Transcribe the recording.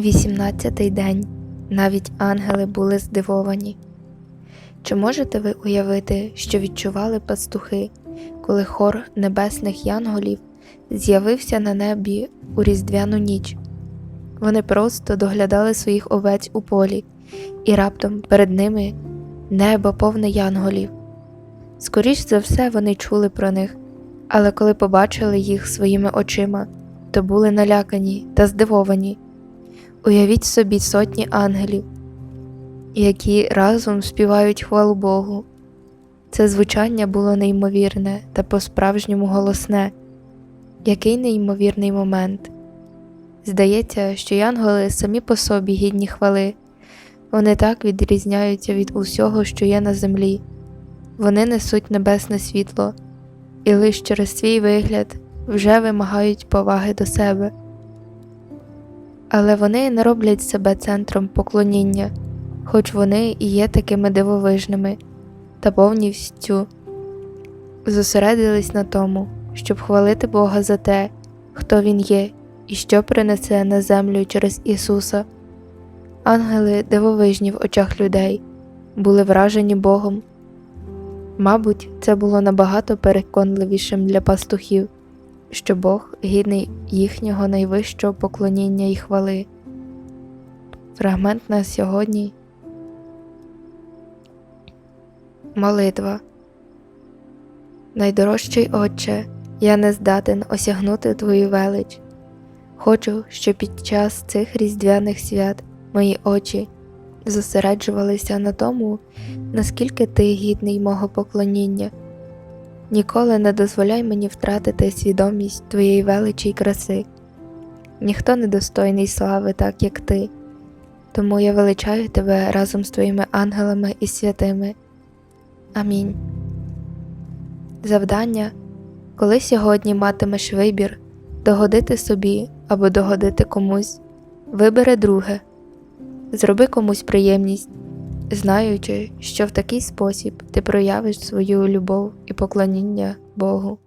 Вісімнадцятий день. Навіть ангели були здивовані. Чи можете ви уявити, що відчували пастухи, коли хор небесних янголів з'явився на небі у різдвяну ніч? Вони просто доглядали своїх овець у полі, і раптом перед ними небо повне янголів. Скоріш за все, вони чули про них, але коли побачили їх своїми очима, то були налякані та здивовані. Уявіть собі сотні ангелів, які разом співають хвалу Богу. Це звучання було неймовірне та по-справжньому голосне. Який неймовірний момент. Здається, що янголи самі по собі гідні хвали, вони так відрізняються від усього, що є на землі. Вони несуть небесне світло і лише через свій вигляд вже вимагають поваги до себе. Але вони не роблять себе центром поклоніння, хоч вони і є такими дивовижними, та повністю зосередились на тому, щоб хвалити Бога за те, хто Він є і що принесе на землю через Ісуса. Ангели, дивовижні в очах людей, були вражені Богом. Мабуть, це було набагато переконливішим для пастухів, що Бог гідний їхнього найвищого поклоніння і хвали. Фрагмент на сьогодні. Молитва. Найдорожчий Отче, я не здатен осягнути Твою велич. Хочу, щоб під час цих різдвяних свят мої очі зосереджувалися на тому, наскільки ти гідний мого поклоніння. Ніколи не дозволяй мені втратити свідомість твоєї величі й краси. Ніхто не достойний слави, так як ти, тому я величаю тебе разом з твоїми ангелами і святими. Амінь. Завдання, коли сьогодні матимеш вибір догодити собі або догодити комусь, вибери друге, зроби комусь приємність, знаючи, що в такий спосіб ти проявиш свою любов і поклоніння Богу.